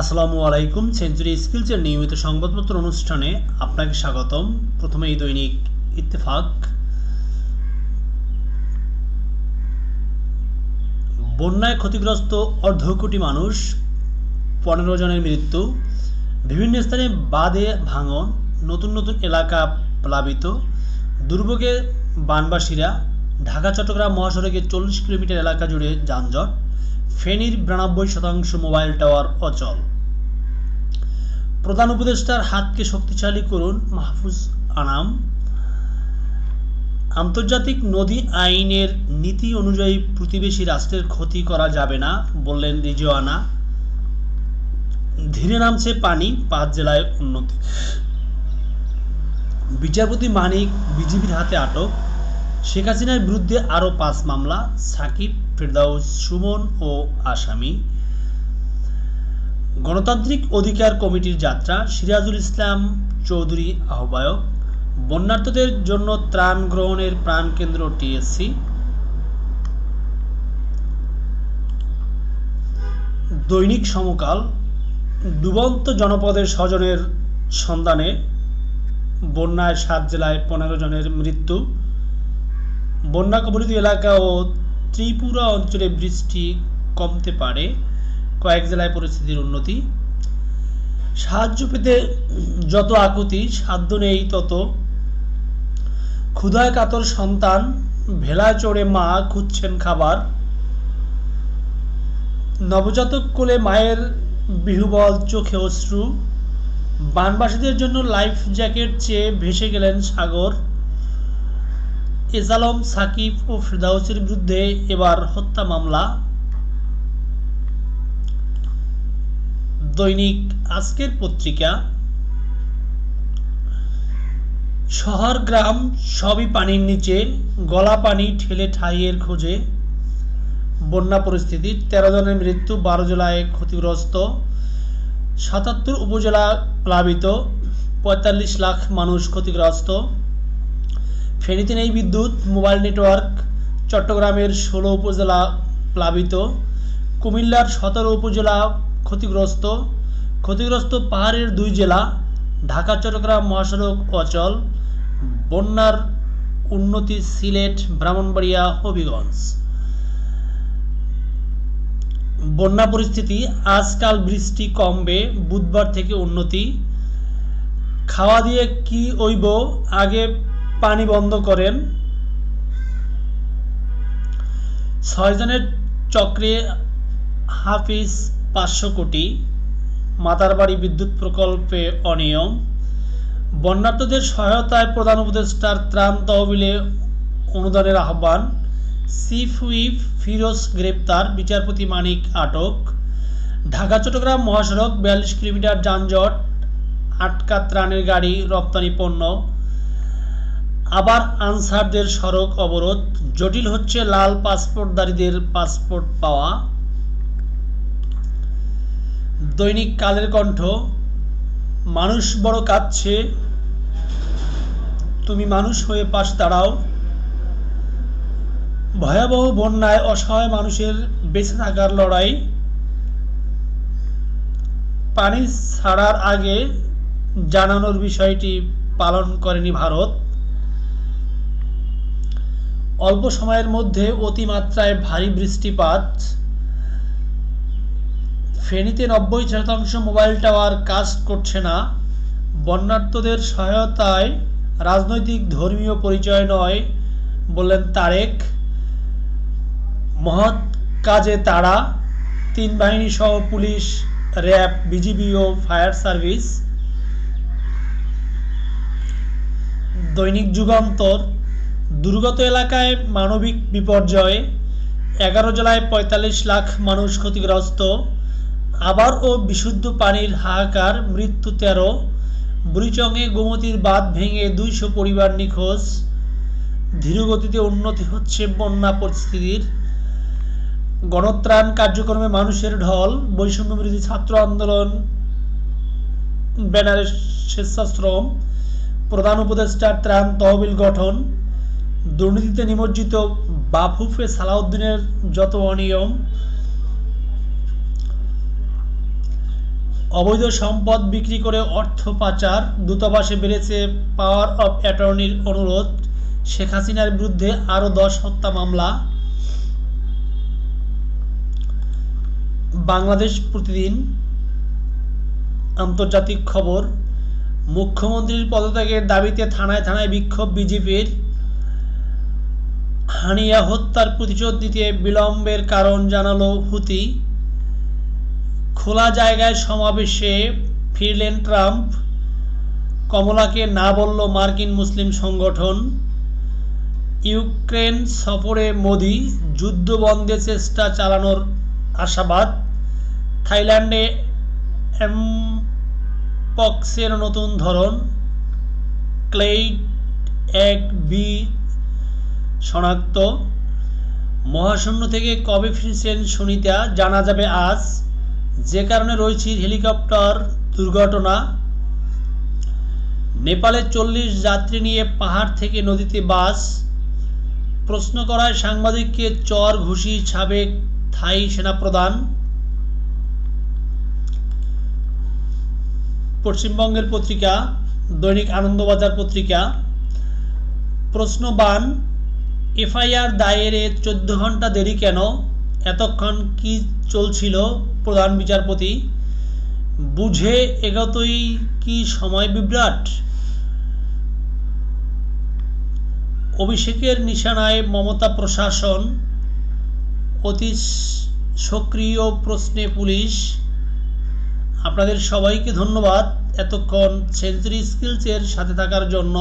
আসসালামু আলাইকুম সেঞ্চুরি স্কিলসের নিয়মিত সংবাদপত্র অনুষ্ঠানে আপনাকে স্বাগতম। প্রথমে এই দৈনিক ইত্তেফাক। বন্যায় ক্ষতিগ্রস্ত অর্ধ কোটি মানুষ, পনেরো জনের মৃত্যু। বিভিন্ন স্থানে বাঁধে ভাঙন, নতুন নতুন এলাকা প্লাবিত। দুর্ভোগে বানবাসীরা, ঢাকা, চট্টগ্রাম মহাসড়কে চল্লিশ কিলোমিটার এলাকা জুড়ে যানজট। ফেনীর বিরানব্বই শতাংশ মোবাইল টাওয়ার অচল। প্রধান উপদেষ্টার হাতকে শক্তিশালী করুন মাহফুজ আনাম। আন্তর্জাতিক নদী আইনের নীতি অনুযায়ী প্রতিবেশী রাষ্ট্রের ক্ষতি করা যাবে না বললেন রিজওয়ানা। ধীরে নামছে পানি, পাঁচ জেলায় উন্নতি। বিচারপতি মানিক বিজিবির হাতে আটক। শেখ হাসিনার বিরুদ্ধে আরও পাঁচ মামলা, সাকিব ফেরদাউস সুমন ও আসামি। গণতান্ত্রিক অধিকার কমিটির যাত্রা, সিরাজুল ইসলাম চৌধুরী আহ্বায়ক বন্যার্থদের জন্য ত্রাণ গ্রহণের প্রাণকেন্দ্র টিএসসি। দৈনিক সমকাল, ডুবন্ত জনপদের স্বজনের সন্ধানে, বন্যায় সাত জেলায় পনেরো জনের মৃত্যু। বন্যা কবলিত এলাকা ও ত্রিপুরা অঞ্চলে বৃষ্টি কমতে পারে। কয়েক জেলায় পরিস্থিতির উন্নতি। সাহায্য পেতে যত আকুতি, সাধ্য নেই তত। ক্ষুধায় কাতর সন্তান, ভেলা চড়ে মা খুঁজছেন খাবার। নবজাতক কোলে মায়ের বিহুবল চোখে অশ্রু। বানবাসীদের জন্য লাইফ জ্যাকেট চেয়ে ভেসে গেলেন সাগর। এজালম সাকিব ও ফেরদাউসের বিরুদ্ধে এবার হত্যা মামলা। দৈনিক আজকের পত্রিকা। শহর গ্রাম সবই পানির নিচে, গলা পানি ঠেলে ঠাইয়ের খোঁজে। বন্যা পরিস্থিতি, তেরো জনের মৃত্যু, বারো জেলায় ক্ষতিগ্রস্ত। সাতাত্তর উপজেলা প্লাবিত, পঁয়তাল্লিশ লাখ মানুষ ক্ষতিগ্রস্ত। ফেনীতে নেই বিদ্যুৎ, মোবাইল নেটওয়ার্ক, চট্টগ্রামের ষোলো উপজেলা প্লাবিত, কুমিল্লার সতেরো উপজেলা ক্ষতিগ্রস্ত ক্ষতিগ্রস্ত পাহাড়ের দুই জেলা, ঢাকা, চট্টগ্রাম মহাসড়ক অচল, বন্যার উন্নতি সিলেট, ব্রাহ্মণবাড়িয়া, হবিগঞ্জ। বন্যা পরিস্থিতি, আজকাল বৃষ্টি কমবে, বুধবার থেকে উন্নতি। খাওয়া দিয়ে কি ওইব আগে পানি বন্ধ করেন। ছয়জনের চক্রে হাফিজ পাঁচশো কোটি, মাতারবাড়ি বিদ্যুৎ প্রকল্পে অনিয়ম, বন্যার্থদের সহায়তায় প্রধান উপদেষ্টার ত্রাণ তহবিলে অনুদানের আহ্বান হুইপ ফিরোজ গ্রেপ্তার, বিচারপতি মানিক আটক, ঢাকা, চট্টগ্রাম মহাসড়ক বিয়াল্লিশ কিলোমিটার যানজট, আটকা ত্রাণের গাড়ি, রপ্তানি পণ্য আবার আনসারদের সড়ক অবরোধ। জটিল হচ্ছে লাল পাসপোর্টধারীদের পাসপোর্ট পাওয়া। দৈনিক কালের কণ্ঠ, মানুষ বড় কাঁদছে, তুমি মানুষ হয়ে পাশ দাঁড়াও। ভয়াবহ বন্যায় অসহায় মানুষের বেঁচে থাকার লড়াই। পানি ছাড়ার আগে জানানোর বিষয়টি পালন করেনি ভারত। অল্প সময়ের মধ্যে অতিমাত্রায় ভারী বৃষ্টিপাত। ফেনীতে নব্বই শতাংশ মোবাইল টাওয়ার কাজ করছে না। বন্যার্থদের সহায়তায় রাজনৈতিক ধর্মীয় পরিচয় নয় বললেন তারেক। মহৎ কাজে তারা। তিন বাহিনী সহ পুলিশ, র্যাব, বিজিবি ও ফায়ার সার্ভিস। দৈনিক যুগান্তর। দুর্গত এলাকায় মানবিক বিপর্যয়, এগারো জেলায় পঁয়তাল্লিশ লাখ মানুষ ক্ষতিগ্রস্ত, আবার ও বিশুদ্ধ পানির হাহাকার, মৃত্যু তেরো বুড়িচংয়ে গোমতীর বাঁধ ভেঙে দুইশো পরিবার নিখোঁজ, ধীরগতিতে উন্নতি হচ্ছে বন্যা পরিস্থিতির। গণত্রাণ কার্যক্রমে মানুষের ঢল, বৈষম্য বিরোধী ছাত্র আন্দোলন, ব্যানারের স্বেচ্ছাশ্রম প্রধান উপদেষ্টার ত্রাণ তহবিল গঠন দুর্নীতিতে নিমজ্জিত বাফুফে সালাউদ্দিনের যত অনিয়ম, অবৈধ সম্পদ বিক্রি করে অর্থ পাচার দূতাবাসে বেড়েছে পাওয়ার অফ অ্যাটর্নির অনুরোধ, শেখ হাসিনার বিরুদ্ধে আরও দশ হত্যা মামলা। বাংলাদেশ প্রতিদিন আন্তর্জাতিক খবর, মুখ্যমন্ত্রীর পদত্যাগের দাবিতে থানায় থানায় বিক্ষোভ বিজেপির। হানিয়া হত্যার প্রতিশোধ দিতে বিলম্বের কারণ জানালো হুতি। খোলা জায়গায় সমাবেশে ফিরলেন ট্রাম্প। কমলাকে না বলল মার্কিন মুসলিম সংগঠন। ইউক্রেন সফরে মোদি যুদ্ধ যুদ্ধবন্ধে চেষ্টা চালানোর আশাবাদ। থাইল্যান্ডে এমপক্সের নতুন ধরন, ক্লেইড এক বি শনাক্ত। মহাশূন্য থেকে কবে ফিরছেন সুনিতা? জানা যাবে আজ। যে কারণে রয়েছে হেলিকপ্টার দুর্ঘটনা। নেপালে চল্লিশ যাত্রী নিয়ে পাহাড় থেকে নদীতে বাস। প্রশ্ন করায় সাংবাদিককে চর ঘুষি সাবেক থাই সেনাপ্রধান। পশ্চিমবঙ্গের পত্রিকা, দৈনিক আনন্দবাজার পত্রিকা। প্রশ্নবান এফআইআর দায়েরে চোদ্দ ঘণ্টা দেরি কেন? এতক্ষণ কি চলছিল প্রধান বিচারপতি? বুঝে এগোতই কি সময় বিভ্রাট? অভিষেকের নিশানায় মমতা প্রশাসন অতি সক্রিয় প্রশ্নে পুলিশ। আপনাদের সবাইকে ধন্যবাদ এতক্ষণ সেঞ্চুরি স্কিলসের সাথে থাকার জন্য।